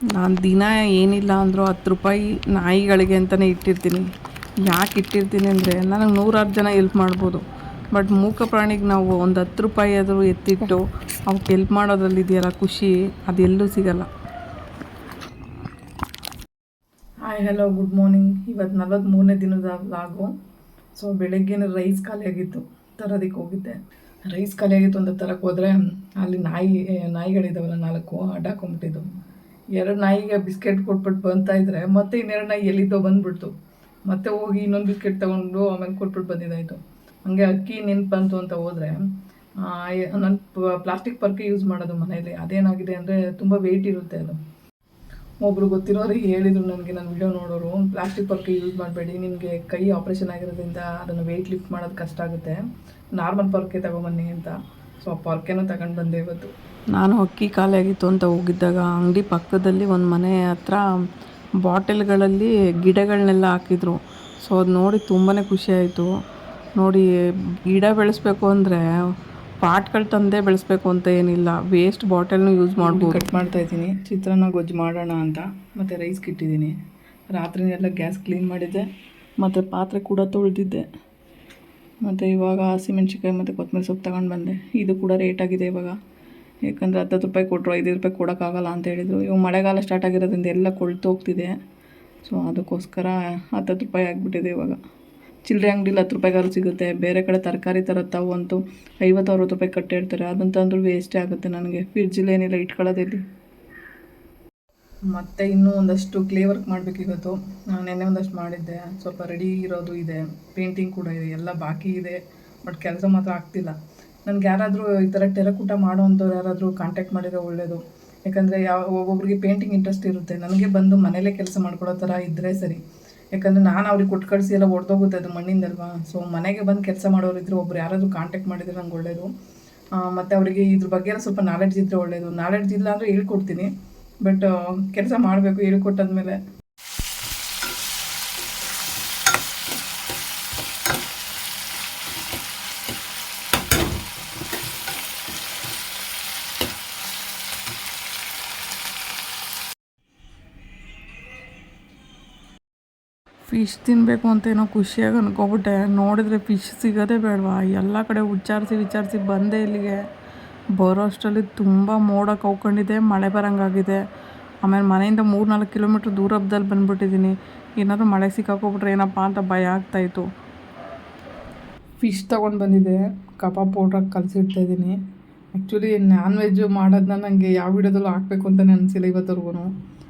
ನಾನು ದಿನ ಏನಿಲ್ಲ ಅಂದರೂ ಹತ್ತು ರೂಪಾಯಿ ನಾಯಿಗಳಿಗೆ ಅಂತಲೇ ಇಟ್ಟಿರ್ತೀನಿ. ಯಾಕೆ ಇಟ್ಟಿರ್ತೀನಿ ಅಂದರೆ ನನಗೆ ನೂರಾರು ಜನ ಎಲ್ಪ್ ಮಾಡ್ಬೋದು. ಬಟ್ ಮೂಕ ಪ್ರಾಣಿಗೆ ನಾವು ಒಂದು ಹತ್ತು ರೂಪಾಯಿ ಆದರೂ ಎತ್ತಿಟ್ಟು ಅವಕ್ಕೆ ಎಲ್ಪ್ ಮಾಡೋದ್ರಲ್ಲಿ ಇದೆಯಲ್ಲ ಖುಷಿ, ಅದೆಲ್ಲೂ ಸಿಗಲ್ಲ. ಹಾಯ್ ಹಲೋ ಗುಡ್ ಮಾರ್ನಿಂಗ್ ಇವತ್ತು ನಲವತ್ತ್ಮೂರನೇ ದಿನದ ಲಾಗು ಸೊ ಬೆಳಗ್ಗೆನೇ ರೈಸ್ ಖಾಲಿಯಾಗಿತ್ತು ತರೋದಕ್ಕೆ ಹೋಗಿದ್ದೆ. ರೈಸ್ ಖಾಲಿಯಾಗಿತ್ತು ಅಂತ ತರಕ್ಕೆ ಹೋದರೆ ಅಲ್ಲಿ ನಾಯಿ ನಾಯಿಗಳಿದ್ದಾವಲ್ಲ ನಾಲ್ಕು ಅಡ್ಡ ಹಾಕೊಂಬಿಟ್ಟಿದ್ದು ಎರಡು ನಾಯಿಗೆ ಬಿಸ್ಕೆಟ್ ಕೊಟ್ಬಿಟ್ಟು ಬಂತಾ ಇದ್ರೆ ಮತ್ತೆ ಇನ್ನೆರಡು ನಾಯಿ ಎಲ್ಲಿದ್ದೋ ಬಂದ್ಬಿಡ್ತು. ಮತ್ತೆ ಹೋಗಿ ಇನ್ನೊಂದು ಬಿಸ್ಕೆಟ್ ತೊಗೊಂಡು ಆಮೇಲೆ ಕೊಟ್ಬಿಟ್ಟು ಬಂದಿದ್ದಾಯಿತು. ಹಂಗೆ ಅಕ್ಕಿ ನೆನ್ಪು ಬಂತು ಅಂತ ಹೋದರೆ ನಾನು ಪ್ಲಾಸ್ಟಿಕ್ ಪರ್ಕೆ ಯೂಸ್ ಮಾಡೋದು ಮನೆಯಲ್ಲಿ ಅದೇನಾಗಿದೆ ಅಂದರೆ ತುಂಬ ವೆಯ್ಟ್ ಇರುತ್ತೆ ಅದು. ಒಬ್ರು ಗೊತ್ತಿರೋರಿಗೆ ಹೇಳಿದ್ರು ನನಗೆ ನನ್ನ ವಿಡಿಯೋ ನೋಡೋರು, ಪ್ಲಾಸ್ಟಿಕ್ ಪರ್ಕೆ ಯೂಸ್ ಮಾಡಬೇಡಿ ನಿಮಗೆ ಕೈ ಆಪ್ರೇಷನ್ ಆಗಿರೋದ್ರಿಂದ ಅದನ್ನು ವೆಯ್ಟ್ ಲಿಫ್ಟ್ ಮಾಡೋದು ಕಷ್ಟ ಆಗುತ್ತೆ. ನಾರ್ಮಲ್ ಪರ್ಕೆ ತಗೊಂಬನ್ನಿ ಅಂತ. ಸೊ ಪರ್ಕೆನೂ ತಗೊಂಡು ಬಂದೆ ಇವತ್ತು. ನಾನು ಅಕ್ಕಿ ಖಾಲಿಯಾಗಿತ್ತು ಅಂತ ಹೋಗಿದ್ದಾಗ ಅಂಗಡಿ ಪಕ್ಕದಲ್ಲಿ ಒಂದು ಮನೆ ಹತ್ರ ಬಾಟಲ್ಗಳಲ್ಲಿ ಗಿಡಗಳನ್ನೆಲ್ಲ ಹಾಕಿದ್ರು. ಸೊ ಅದು ನೋಡಿ ತುಂಬಾ ಖುಷಿಯಾಯಿತು ನೋಡಿ ಗಿಡ ಬೆಳೆಸ್ಬೇಕು ಅಂದರೆ ಪಾಟ್ಗಳು ತಂದೇ ಬೆಳೆಸ್ಬೇಕು ಅಂತ ಏನಿಲ್ಲ. ವೇಸ್ಟ್ ಬಾಟಲ್ನು ಯೂಸ್ ಮಾಡ್ಬೋದು. ಕಟ್ ಮಾಡ್ತಾ ಇದ್ದೀನಿ. ಚಿತ್ರಾನ್ನ ಗೊಜ್ಜು ಮಾಡೋಣ ಅಂತ. ಮತ್ತು ರೈಸ್ ಇಟ್ಟಿದ್ದೀನಿ ರಾತ್ರಿನೆಲ್ಲ ಗ್ಯಾಸ್ ಕ್ಲೀನ್ ಮಾಡಿದ್ದೆ. ಮತ್ತು ಪಾತ್ರೆ ಕೂಡ ತೊಳೆದಿದ್ದೆ. ಮತ್ತು ಇವಾಗ ಹಸಿಮೆಣ್ಸಿಕಾಯಿ ಮತ್ತು ಕೊತ್ತಂಬರಿ ಸೊಪ್ಪು ತಗೊಂಡು ಬಂದೆ. ಇದು ಕೂಡ ರೇಟ್ ಆಗಿದೆ ಇವಾಗ. ಯಾಕಂದರೆ ಹತ್ತತ್ತು ರೂಪಾಯಿ ಕೊಟ್ಟರು ಐದು ರೂಪಾಯಿ ಕೊಡೋಕ್ಕಾಗಲ್ಲ ಅಂತ ಹೇಳಿದರು. ಇವಾಗ ಮಳೆಗಾಲ ಸ್ಟಾರ್ಟ್ ಆಗಿರೋದ್ರಿಂದ ಎಲ್ಲ ಕೊಳ್ತು ಹೋಗ್ತಿದೆ. ಸೊ ಅದಕ್ಕೋಸ್ಕರ ಹತ್ತತ್ತು ರೂಪಾಯಿ ಆಗಿಬಿಟ್ಟಿದೆ ಇವಾಗ. ಚಿಲ್ಲರೆ ಅಂಗಡಿಲಿ ಹತ್ತು ರೂಪಾಯಿಗಾದ್ರು ಸಿಗುತ್ತೆ. ಬೇರೆ ಕಡೆ ತರಕಾರಿ ಥರ ತಾವು ಅಂತೂ ಐವತ್ತು, ಅರವತ್ತು ರೂಪಾಯಿ ಕಟ್ಟಿರ್ತಾರೆ ಅದಂತಂದ್ರೂ ವೇಸ್ಟೇ ಆಗುತ್ತೆ ನನಗೆ. ಫ್ರಿಡ್ಜಲ್ಲಿ ಏನಿಲ್ಲ ಇಟ್ಕೊಳ್ಳೋದಿಲ್ಲಿ ಮತ್ತು ಇನ್ನೂ ಒಂದಷ್ಟು ಕ್ಲೇ ವರ್ಕ್ ಮಾಡಬೇಕು ಇವತ್ತು. ನಾನು ನೆನ್ನೆ ಒಂದಷ್ಟು ಮಾಡಿದ್ದೆ. ಸ್ವಲ್ಪ ರೆಡಿ ಇರೋದು ಇದೆ. ಪೇಂಟಿಂಗ್ ಕೂಡ ಇದೆ. ಎಲ್ಲ ಬಾಕಿ ಇದೆ. ಬಟ್ ಕೆಲಸ ಮಾತ್ರ ಆಗ್ತಿಲ್ಲ. ನನಗೆ ಯಾರಾದರೂ ಈ ಥರ ಟೆರಕೂಟ ಮಾಡೋವಂಥವ್ರು ಯಾರಾದರೂ ಕಾಂಟ್ಯಾಕ್ಟ್ ಮಾಡಿದರೆ ಒಳ್ಳೆಯದು ಯಾಕಂದರೆ ಯಾವ, ಒಬ್ಬೊಬ್ರಿಗೆ ಪೇಂಟಿಂಗ್ ಇಂಟ್ರೆಸ್ಟ್ ಇರುತ್ತೆ. ನನಗೆ ಬಂದು ಮನೇಲೇ ಕೆಲಸ ಮಾಡ್ಕೊಳ್ಳೋ ಥರ ಇದ್ದರೆ ಸರಿ. ಯಾಕಂದರೆ ನಾನು ಅವ್ರಿಗೆ ಕೊಟ್ಟು ಕಳಿಸಿ ಎಲ್ಲ ಒಡೆದೋಗುತ್ತೆ ಅದು ಮಣ್ಣಿಂದಲ್ವಾ? ಸೊ ಮನೆಗೆ ಬಂದು ಕೆಲಸ ಮಾಡೋರು ಇದ್ದರೆ ಒಬ್ರು ಯಾರಾದರೂ ಕಾಂಟ್ಯಾಕ್ಟ್ ಮಾಡಿದರೆ ನಂಗೆ ಒಳ್ಳೆಯದು ಮತ್ತು ಅವರಿಗೆ ಇದ್ರ ಬಗ್ಗೆ ಸ್ವಲ್ಪ ನಾಲೆಡ್ಜ್ ಇದ್ದರೆ ಒಳ್ಳೆಯದು ನಾಲೆಡ್ಜ್ ಇಲ್ಲ ಅಂದರೆ ಹೇಳ್ಕೊಡ್ತೀನಿ. ಬಟ್ ಕೆಲಸ ಮಾಡಬೇಕು ಹೇಳ್ಕೊಟ್ಟಾದ್ಮೇಲೆ ಫಿಶ್ ತಿನ್ನಬೇಕು ಅಂತ ಏನೋ ಖುಷಿಯಾಗಿ ಅನ್ಕೊಬಿಟ್ಟೆ. ನೋಡಿದ್ರೆ ಫಿಶ್ ಸಿಗೋದೇ ಬೇಡವಾ? ಎಲ್ಲ ಕಡೆ ವಿಚಾರಿಸಿ ವಿಚಾರಿಸಿ ಬಂದೆ ಇಲ್ಲಿಗೆ. ಬರೋ ಅಷ್ಟರಲ್ಲಿ ತುಂಬ ಮೋಡ ಕೌಕೊಂಡಿದೆ ಮಳೆ ಬರೋಂಗಾಗಿದೆ. ಆಮೇಲೆ ಮನೆಯಿಂದ ಮೂರು ನಾಲ್ಕು ಕಿಲೋಮೀಟ್ರ್ ದೂರದಲ್ಲಿ ಬಂದುಬಿಟ್ಟಿದ್ದೀನಿ. ಏನಾದರೂ ಮಳೆ ಸಿಕ್ಕಾಕೋಬಿಟ್ರೆ ಏನಪ್ಪ ಅಂತ ಭಯ ಆಗ್ತಾಯಿತ್ತು ಫಿಶ್ ತೊಗೊಂಡು ಬಂದಿದ್ದೆ, ಕಬಾಬ್ ಪೌಡ್ರಾಗಿ ಕಲಸಿಡ್ತಾ ಇದ್ದೀನಿ. ಆ್ಯಕ್ಚುಲಿ ನಾನ್ ವೆಜ್ ಮಾಡೋದನ್ನ ನನಗೆ ಯಾವ ವಿಡಿಯೋದಲ್ಲೂ ಹಾಕಬೇಕು ಅಂತಲೇ ಅನಿಸಿಲ್ಲ ಇವತ್ತವರೆಗೂ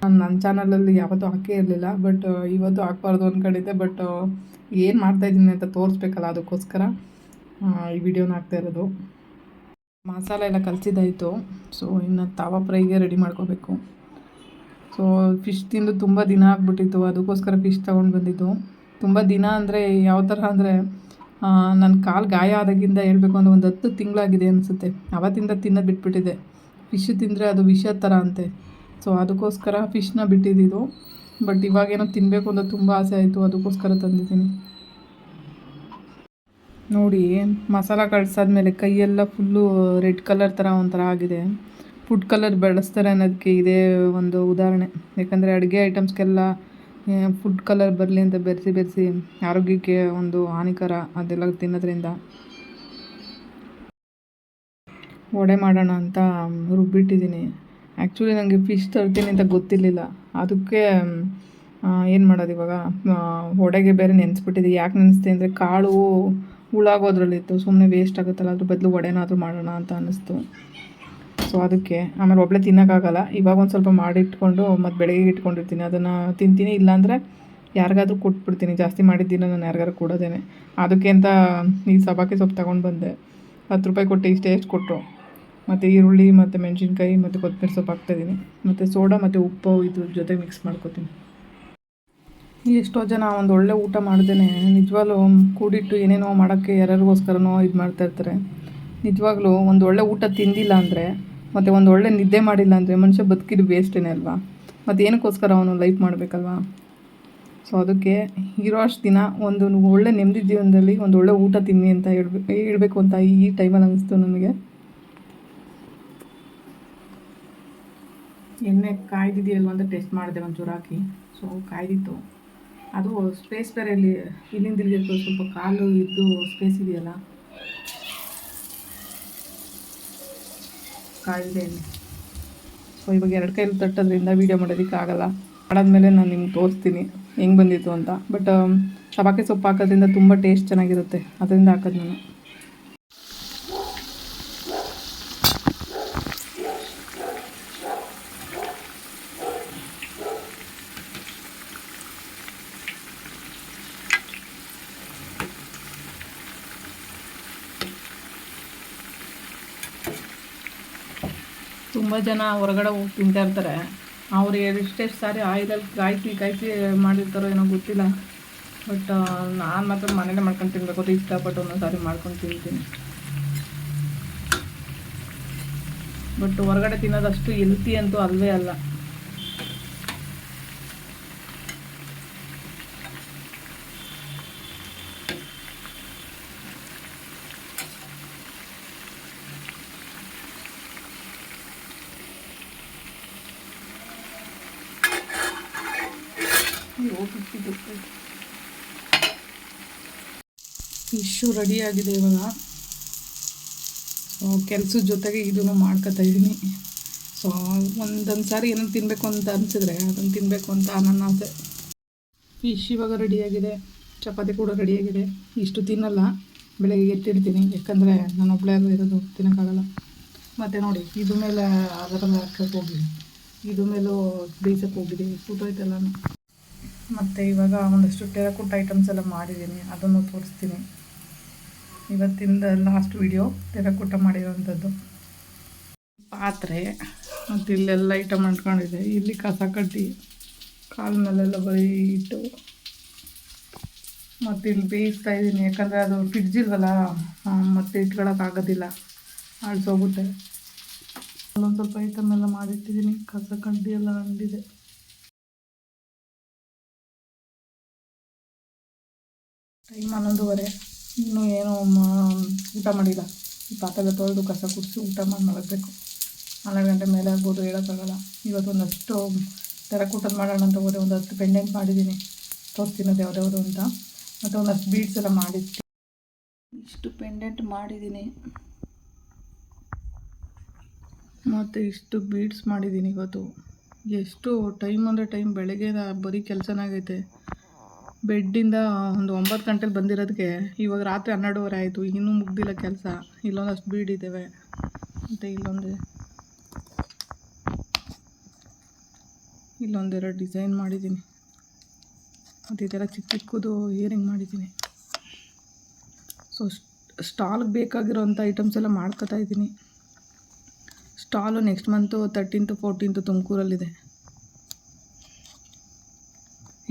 ನಾನು ನನ್ನ ಚಾನಲಲ್ಲಿ ಯಾವತ್ತೂ ಹಾಕೇ ಇರಲಿಲ್ಲ, ಬಟ್ ಇವತ್ತು ಹಾಕ್ಬಾರ್ದು ಅಂದ್ಕೊಂಡಿದ್ದೆ ಬಟ್ ಏನು ಮಾಡ್ತಾಯಿದ್ದೀನಿ ಅಂತ ತೋರಿಸ್ಬೇಕಲ್ಲ ಅದಕ್ಕೋಸ್ಕರ ಈ ವಿಡಿಯೋನ ಹಾಕ್ತಾ ಇರೋದು. ಮಸಾಲೆ ಎಲ್ಲ ಕಲಸಿದ್ದಾಯಿತು. ಸೊ ಇನ್ನು ತವಾ ಫ್ರೈಗೆ ರೆಡಿ ಮಾಡ್ಕೋಬೇಕು. ಸೊ ಫಿಶ್ ತಿಂದು ತುಂಬ ದಿನ ಆಗಿಬಿಟ್ಟಿತ್ತು. ಅದಕ್ಕೋಸ್ಕರ ಫಿಶ್ ತೊಗೊಂಡು ಬಂದಿದ್ದು. ತುಂಬ ದಿನ ಅಂದರೆ ಯಾವ ಥರ ಅಂದರೆ ನನ್ನ ಕಾಲು ಗಾಯ ಆದಾಗಿಂದ ಹೇಳಬೇಕು ಅಂದರೆ ಒಂದು ಹತ್ತು ತಿಂಗಳಾಗಿದೆ ಅನಿಸುತ್ತೆ. ಅವತ್ತಿಂದ ತಿನ್ನೋದು ಬಿಟ್ಬಿಟ್ಟಿದೆ. ಫಿಶ್ ತಿಂದರೆ ಅದು ವಿಷ ಥರ ಅಂತೆ. ಸೊ ಅದಕ್ಕೋಸ್ಕರ ಫಿಶ್ನ ಬಿಟ್ಟಿದ್ದು ಬಟ್ ಇವಾಗೇನೋ ತಿನ್ನಬೇಕು ಅಂತ ತುಂಬ ಆಸೆ ಆಯಿತು. ಅದಕ್ಕೋಸ್ಕರ ತಂದಿದ್ದೀನಿ. ನೋಡಿ, ಮಸಾಲ ಕಳ್ಸಾದ್ಮೇಲೆ ಕೈಯೆಲ್ಲ ಫುಲ್ಲು ರೆಡ್ ಕಲರ್ ಥರ ಒಂಥರ ಆಗಿದೆ. ಫುಡ್ ಕಲರ್ ಬಳಸ್ತಾರೆ ಅನ್ನೋದಕ್ಕೆ ಇದೇ ಒಂದು ಉದಾಹರಣೆ. ಯಾಕಂದರೆ ಅಡುಗೆ ಐಟಮ್ಸ್ಗೆಲ್ಲ ಫುಡ್ ಕಲರ್ ಬರಲಿ ಅಂತ ಬೆರೆಸಿ ಬೆರೆಸಿ ಆರೋಗ್ಯಕ್ಕೆ ಒಂದು ಹಾನಿಕರ ಅದೆಲ್ಲ ತಿನ್ನೋದ್ರಿಂದ. ವಡೆ ಮಾಡೋಣ ಅಂತ ರುಬ್ಬಿಟ್ಟಿದ್ದೀನಿ. ಆ್ಯಕ್ಚುಲಿ ನನಗೆ ಫಿಶ್ ತರ್ತೀನಿ ಅಂತ ಗೊತ್ತಿರಲಿಲ್ಲ. ಅದಕ್ಕೆ ಏನು ಮಾಡೋದು ಇವಾಗ? ವಡೆಗೆ ಬೇರೆ ನೆನೆಸ್ಬಿಟ್ಟಿದೆ. ಯಾಕೆ ನೆನೆಸ್ತೀನಿ ಅಂದರೆ ಕಾಳು ಹುಳಾಗೋದ್ರಲ್ಲಿತ್ತು ಸುಮ್ಮನೆ ವೇಸ್ಟ್ ಆಗುತ್ತಲ್ಲ, ಅದ್ರ ಬದಲು ವಡೆನಾದರೂ ಮಾಡೋಣ ಅಂತ ಅನ್ನಿಸ್ತು. ಸೊ ಅದಕ್ಕೆ ಆಮೇಲೆ ಒಬ್ಬಳೆ ತಿನ್ನೋಕ್ಕಾಗಲ್ಲ. ಇವಾಗ ಒಂದು ಸ್ವಲ್ಪ ಮಾಡಿಟ್ಕೊಂಡು ಮತ್ತು ಬೆಳಗ್ಗೆ ಇಟ್ಕೊಂಡಿರ್ತೀನಿ. ಅದನ್ನು ತಿಂತೀನಿ, ಇಲ್ಲಾಂದರೆ ಯಾರಿಗಾದ್ರೂ ಕೊಟ್ಬಿಡ್ತೀನಿ. ಜಾಸ್ತಿ ಮಾಡಿದ್ದಿನ ನಾನು ಯಾರಿಗಾರು ಕೊಡೋದೇನೆ. ಅದಕ್ಕೆ ಅಂತ ಈ ಸಬಾಕಿ ಸೊಪ್ಪು ತೊಗೊಂಡು ಬಂದೆ. ಹತ್ತು ರೂಪಾಯಿ ಕೊಟ್ಟು ಇಷ್ಟು ಎಷ್ಟು ಕೊಟ್ಟರು ಮತ್ತು ಈರುಳ್ಳಿ, ಮತ್ತು ಮೆಣಸಿನ್ಕಾಯಿ, ಮತ್ತು ಕೊತ್ತಂಬರಿ ಸೊಪ್ಪು ಹಾಕ್ತಾಯಿದ್ದೀನಿ ಮತ್ತು ಸೋಡಾ, ಮತ್ತು ಉಪ್ಪು, ಇದ್ರ ಜೊತೆ ಮಿಕ್ಸ್ ಮಾಡ್ಕೊತೀನಿ. ಎಷ್ಟೋ ಜನ ಒಂದು ಒಳ್ಳೆ ಊಟ ಮಾಡ್ದೇ ನಿಜವಾಗ್ಲೂ ಕೂಡಿಟ್ಟು ಏನೇನೋ ಮಾಡೋಕ್ಕೆ ಯಾರ್ಯಾರಿಗೋಸ್ಕರನೋ ಇದು ಮಾಡ್ತಾಯಿರ್ತಾರೆ ನಿಜವಾಗ್ಲೂ ಒಂದು ಒಳ್ಳೆ ಊಟ ತಿಂದಿಲ್ಲ ಅಂದರೆ, ಮತ್ತು ಒಂದು ಒಳ್ಳೆ ನಿದ್ದೆ ಮಾಡಿಲ್ಲ ಅಂದರೆ ಮನುಷ್ಯ ಬದುಕಿದ್ದು ವೇಸ್ಟೇನೆ ಅಲ್ವಾ? ಮತ್ತು ಏನಕ್ಕೋಸ್ಕರ ಅವನು ಲೈಫ್ ಮಾಡಬೇಕಲ್ವಾ? ಸೊ ಅದಕ್ಕೆ ಇರೋ ಅಷ್ಟು ದಿನ ಒಂದು ಒಳ್ಳೆ ನೆಮ್ಮದಿ ಜೀವನದಲ್ಲಿ ಒಂದು ಒಳ್ಳೆ ಊಟ ತಿನ್ನಿ ಅಂತ ಹೇಳ್ಬೇಕು ಹೇಳಬೇಕು ಅಂತ ಈ ಟೈಮಲ್ಲಿ ಅನ್ನಿಸ್ತು ನನಗೆ ಎಣ್ಣೆ ಕಾಯ್ದಿದೆಯಲ್ವ ಅಂತ ಟೆಸ್ಟ್ ಮಾಡಿದೆ ಒಂಚೂರು ಹಾಕಿ. ಸೊ ಕಾಯ್ದಿತ್ತು. ಅದು ಸ್ಪೇಸ್ ಬೇರೆ ಇಲ್ಲಿ, ಇಲ್ಲಿಂದ ಇಲ್ಲಿಗೆ ಸ್ವಲ್ಪ ಕಾಲು ಇದ್ದು ಸ್ಪೇಸ್ ಇದೆಯಲ್ಲ? ಕಾಯಿದೆ ಸೊ ಇವಾಗ ಎರಡು ಕೈಲಿ ತಟ್ಟೋದ್ರಿಂದ ವೀಡಿಯೋ ಮಾಡೋದಕ್ಕೆ ಆಗಲ್ಲ ಮಾಡಾದ್ಮೇಲೆ ನಾನು ನಿಮ್ಗೆ ತೋರಿಸ್ತೀನಿ. ಹೆಂಗೆ ಬಂದಿತ್ತು ಅಂತ. ಬಟ್ ಸಬಾಕೆ ಸೊಪ್ಪು ಹಾಕೋದ್ರಿಂದ ತುಂಬ ಟೇಸ್ಟ್ ಚೆನ್ನಾಗಿರುತ್ತೆ. ಅದರಿಂದ ಹಾಕೋದು ನಾನು. ತುಂಬ ಜನ ಹೊರಗಡೆ ಹೋಗಿ ತಿಂತಾ ಇರ್ತಾರೆ. ಅವ್ರು ಎಷ್ಟೆಷ್ಟು ಸಾರಿ ಆಯಿಲಲ್ಲಿ ಕಾಯಿಸಿ ಕಾಯಿಸಿ ಮಾಡಿರ್ತಾರೋ ಏನೋ ಗೊತ್ತಿಲ್ಲ. ಬಟ್ ನಾನು ಮಾತ್ರ ಮನೇಲೆ ಮಾಡ್ಕೊಂಡು ತಿನ್ಬೇಕು. ಅದು ಇಷ್ಟಪಟ್ಟು ಒಂದೊಂದು ಸಾರಿ ಮಾಡ್ಕೊಂಡು ತಿಂತೀನಿ. ಬಟ್ ಹೊರಗಡೆ ತಿನ್ನೋದಷ್ಟು ಹೆಲ್ತಿ ಅಂತೂ ಅಲ್ಲವೇ ಅಲ್ಲ. ಫಿಶ್ಶು ರೆಡಿಯಾಗಿದೆ ಇವಾಗ. ಸೊ ಕೆಲ್ಸದ ಜೊತೆಗೆ ಇದನ್ನು ಮಾಡ್ಕೊತಾ ಇದ್ದೀನಿ. ಸೊ ಒಂದೊಂದು ಸಾರಿ ಏನೋ ತಿನ್ನಬೇಕು ಅಂತ ಅನಿಸಿದ್ರೆ ಅದನ್ನು ತಿನ್ನಬೇಕು ಅಂತ ನನ್ನ ಆಸೆ. ಫಿಶ್ ಇವಾಗ ರೆಡಿಯಾಗಿದೆ ಚಪಾತಿ ಕೂಡ ರೆಡಿಯಾಗಿದೆ ಇಷ್ಟು ತಿನ್ನಲ್ಲ. ಬೆಳಗ್ಗೆ ಎತ್ತಿಡ್ತೀನಿ. ಯಾಕಂದರೆ ನಾನು ಒಬ್ಬಳೇ ಅಲ್ಲೂ ಇರೋದು, ತಿನ್ನೋಕ್ಕಾಗಲ್ಲ. ಮತ್ತು ನೋಡಿ, ಇದು ಮೇಲೆ ಅದರಲ್ಲಿ ಹಾಕಕ್ಕೆ ಹೋಗಿದ್ದೀನಿ ಇದು ಮೇಲೂ ಬೇಯಿಸಕ್ಕೆ ಹೋಗಿದ್ದೀನಿ ಸುಟ್ಟೋಯ್ತೆಲ್ಲನೂ ಮತ್ತು ಇವಾಗ ಒಂದಷ್ಟು ಟೆರಕುಟ್ ಐಟಮ್ಸ್ ಎಲ್ಲ ಮಾಡಿದ್ದೀನಿ, ಅದನ್ನು ತೋರಿಸ್ತೀನಿ. ಇವತ್ತಿಂದ ಲಾಸ್ಟ್ ವಿಡಿಯೋ ಟೆರಕುಟ ಮಾಡಿರೋವಂಥದ್ದು ಪಾತ್ರೆ ಮತ್ತು ಇಲ್ಲೆಲ್ಲ ಐಟಮ್ ಅಂಟ್ಕೊಂಡಿದೆ ಇಲ್ಲಿ ಕಸ ಕಡ್ಡಿ, ಕಾಲು ಮೇಲೆಲ್ಲ ಬರೀ ಇಟ್ಟು. ಮತ್ತು ಇಲ್ಲಿ ಬೇಯಿಸ್ತಾ ಇದ್ದೀನಿ. ಯಾಕಂದರೆ ಅದು ಫ್ರಿಡ್ಜ್ ಇಲ್ವಲ್ಲ ಮತ್ತು ಇಟ್ಕೊಳಕ್ಕಾಗೋದಿಲ್ಲ ಆಳ್ಸೋಗುತ್ತೆ. ಅಲ್ಲೊಂದು ಸ್ವಲ್ಪ ಐಟಮ್ ಎಲ್ಲ ಮಾಡಿಟ್ಟಿದ್ದೀನಿ. ಕಸ ಕಡ್ಡಿ ಎಲ್ಲ ಅಂಡಿದೆ ಟೈಮ್ ಹನ್ನೊಂದುವರೆ ಇನ್ನೂ ಏನೂ ಊಟ ಮಾಡಿಲ್ಲ. ಈ ಪಾತ್ರೆ ತೊಳೆದು ಕಸ ಕುಡಿಸಿ ಊಟ ಮಾಡಿ ಮಲಗಬೇಕು. ಹನ್ನೆರಡು ಗಂಟೆ ಮೇಲೆ ಆಗ್ಬೋದು, ಹೇಳೋಕ್ಕಾಗಲ್ಲ. ಇವತ್ತು ಒಂದಷ್ಟು ತೆರಕೂಟದ ಮಾಡೋಣ ಅಂತ ಹೋದೆ. ಒಂದು ಹತ್ತು ಪೆಂಡೆಂಟ್ ಮಾಡಿದ್ದೀನಿ. ತೋರಿಸ್ತೀನಿ ಅದು ಯಾವ್ದಾವುದು ಅಂತ. ಮತ್ತು ಒಂದಷ್ಟು ಬೀಡ್ಸ್ ಎಲ್ಲ ಮಾಡಿದ್ದೆ. ಇಷ್ಟು ಪೆಂಡೆಂಟ್ ಮಾಡಿದ್ದೀನಿ. ಮತ್ತು ಇಷ್ಟು ಬೀಡ್ಸ್ ಮಾಡಿದ್ದೀನಿ ಇವತ್ತು. ಎಷ್ಟು ಟೈಮ್ ಅಂದರೆ ಟೈಮ್ ಬೆಳಗ್ಗೆ ಬರೀ ಕೆಲಸನಾಗೈತೆ. ಬೆಡ್ಡಿಂದ ಒಂದು ಒಂಬತ್ತು ಗಂಟೆಲಿ ಬಂದಿರೋದಕ್ಕೆ ಇವಾಗ ರಾತ್ರಿ ಹನ್ನೆರಡುವರೆ ಆಯಿತು, ಇನ್ನೂ ಮುಗ್ದಿಲ್ಲ ಕೆಲಸ. ಇಲ್ಲೊಂದಷ್ಟು ಬೀಡಿದ್ದೇವೆ ಮತ್ತು ಇಲ್ಲೊಂದು ಇಲ್ಲೊಂದೆರಡು ಡಿಸೈನ್ ಮಾಡಿದ್ದೀನಿ. ಮತ್ತು ಥರ ಚಿಕ್ಕ ಚಿಕ್ಕದು ಇಯರಿಂಗ್ ಮಾಡಿದ್ದೀನಿ. ಸೊ ಸ್ಟಾಲ್ಗೆ ಬೇಕಾಗಿರೋಂಥ ಐಟಮ್ಸ್ ಎಲ್ಲ ಮಾಡ್ಕೋತಾ ಇದ್ದೀನಿ. Stall next month thirteenth fourteenth ತುಮಕೂರಲ್ಲಿದೆ.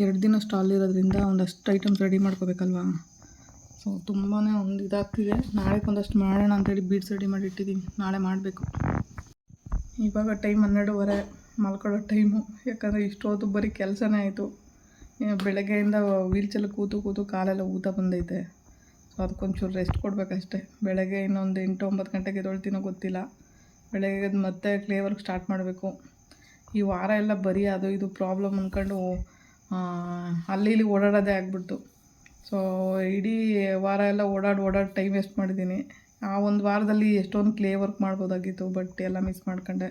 ಎರಡು ದಿನ ಸ್ಟಾಲ್ ಇರೋದ್ರಿಂದ ಒಂದಷ್ಟು ಐಟಮ್ಸ್ ರೆಡಿ ಮಾಡ್ಕೋಬೇಕಲ್ವಾ? ಸೊ ತುಂಬಾ ಒಂದು ಇದಾಗ್ತಿದೆ. ನಾಳೆ ಒಂದಷ್ಟು ಮಾಡೋಣ ಅಂತೇಳಿ ಬೀಡ್ಸ್ ರೆಡಿ ಮಾಡಿ ಇಟ್ಟಿದ್ದೀನಿ ನಾಳೆ ಮಾಡಬೇಕು. ಇವಾಗ ಟೈಮ್ ಹನ್ನೆರಡುವರೆ. ಮಲ್ಕೊಳ್ಳೋ ಟೈಮು ಯಾಕಂದರೆ ಇಷ್ಟೊತ್ತು ಬರೀ ಕೆಲಸನೇ ಆಯಿತು. ಬೆಳಗ್ಗೆಯಿಂದ ವೀಲ್ಚಲ್ಲಿ ಕೂತು ಕೂತು ಕಾಲೆಲ್ಲ ಊತ ಬಂದೈತೆ. ಸೊ ಅದಕ್ಕೊಂಚೂರು ರೆಸ್ಟ್ ಕೊಡಬೇಕಷ್ಟೆ. ಬೆಳಗ್ಗೆ ಇನ್ನೊಂದು ಎಂಟು ಒಂಬತ್ತು ಗಂಟೆಗೆ ಎದೊಳ್ತೀನೋ ಗೊತ್ತಿಲ್ಲ. ಬೆಳಗ್ಗೆ ಮತ್ತೆ ಕ್ಲೇ ವರ್ಕ್ ಸ್ಟಾರ್ಟ್ ಮಾಡಬೇಕು. ಈ ವಾರ ಎಲ್ಲ ಬರೀ ಅದು ಇದು ಪ್ರಾಬ್ಲಮ್ ಅಂದ್ಕೊಂಡು ಅಲ್ಲಿ ಇಲ್ಲಿ ಓಡಾಡೋದೇ ಆಗಿಬಿಡ್ತು. ಸೊ ಇಡೀ ವಾರ ಎಲ್ಲ ಓಡಾಡಿ ಓಡಾಡಿ ಟೈಮ್ ವೇಸ್ಟ್ ಮಾಡಿದ್ದೀನಿ. ಆ ಒಂದು ವಾರದಲ್ಲಿ ಎಷ್ಟೊಂದು ಕ್ಲೇ ವರ್ಕ್ ಮಾಡ್ಬೋದಾಗಿತ್ತು ಬಟ್ ಎಲ್ಲ ಮಿಸ್ ಮಾಡ್ಕೊಂಡೆ.